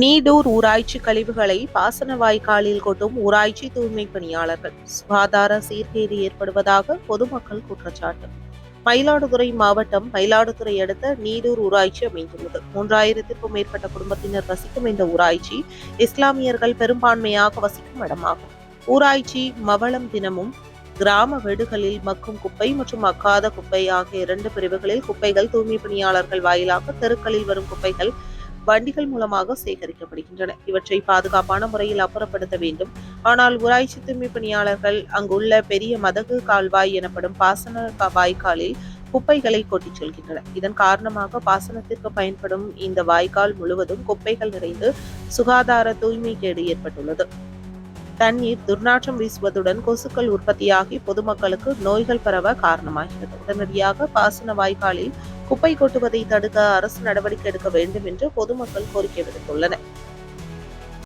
நீடூர் ஊராட்சி கழிவுகளை பாசன வாய்க்காலில் கொட்டும் ஊராட்சி தூய்மை பணியாளர்கள். சுகாதார சீர்கேடு ஏற்படுவதாக பொதுமக்கள் குற்றச்சாட்டு. மயிலாடுதுறை மாவட்டம் மயிலாடுதுறை அடுத்த நீடூர் ஊராட்சி அமைந்துள்ளது. மூன்றாயிரத்திற்கும் மேற்பட்ட குடும்பத்தினர் வசிக்கும் இந்த ஊராட்சி இஸ்லாமியர்கள் பெரும்பான்மையாக வசிக்கும் இடமாகும். ஊராட்சி மவளம் தினமும் கிராம வீடுகளில் மக்கும் குப்பை மற்றும் மக்காத குப்பை ஆகிய இரண்டு பிரிவுகளில் குப்பைகள் தூய்மை பணியாளர்கள் வாயிலாக தெருக்களில் வரும் குப்பைகள் வண்டிகள் மூலமாக சேகரிக்கப்படுகின்றன. இவற்றை பாதுகாப்பான முறையில் அப்புறப்படுத்த வேண்டும். ஆனால் ஊராட்சி தூய்மை பணியாளர்கள் அங்குள்ள பெரிய மதகு கால்வாய் எனப்படும் பாசன வாய்க்காலில் குப்பைகளை கொட்டிச் செல்கின்றன இதன் காரணமாக பாசனத்திற்கு பயன்படும் இந்த வாய்க்கால் முழுவதும் குப்பைகள் நிறைந்து சுகாதார தூய்மை கேடு ஏற்பட்டுள்ளது. தண்ணீர் துர்நாற்றம் வீசுவதுடன் கொசுக்கள் உற்பத்தியாகி பொதுமக்களுக்கு நோய்கள் பரவ காரணமாகிறது. உடனடியாக பாசன வாய்க்காலில் குப்பை கொட்டுவதை தடுக்க அரசு நடவடிக்கை எடுக்க வேண்டும் என்று பொதுமக்கள் கோரிக்கை விடுத்துள்ளனர்.